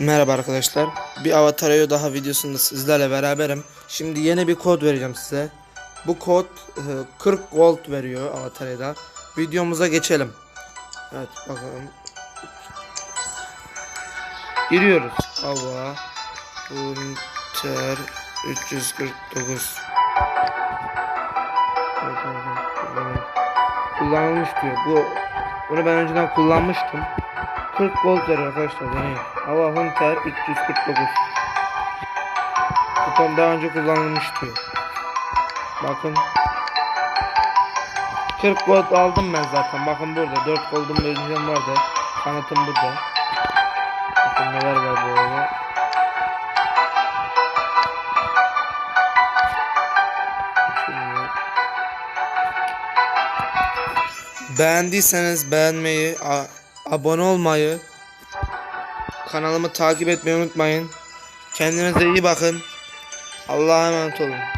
Merhaba arkadaşlar. Bir Avatar Ayo daha videosunda sizlerle beraberim. Şimdi yeni bir kod vereceğim size. Bu kod e, 40 gold veriyor Avatar Ayo'da. Videomuza geçelim. Evet bakalım. Giriyoruz. Hava Hunter 349 Kullanılmış diyor. Bu bunu ben önceden kullanmıştım. 40 gold veriyor arkadaşlar deneyin. Hava Hunter 349. Kupon daha önce kullanılmış diyor. Bakın. 40 gold aldım ben zaten. Bakın burada 4 gold'um önceden vardı. Kanıtım burada. Bakın neler var bu arada. Beğendiyseniz beğenmeyi, abone olmayı, kanalımı takip etmeyi unutmayın. Kendinize iyi bakın. Allah'a emanet olun.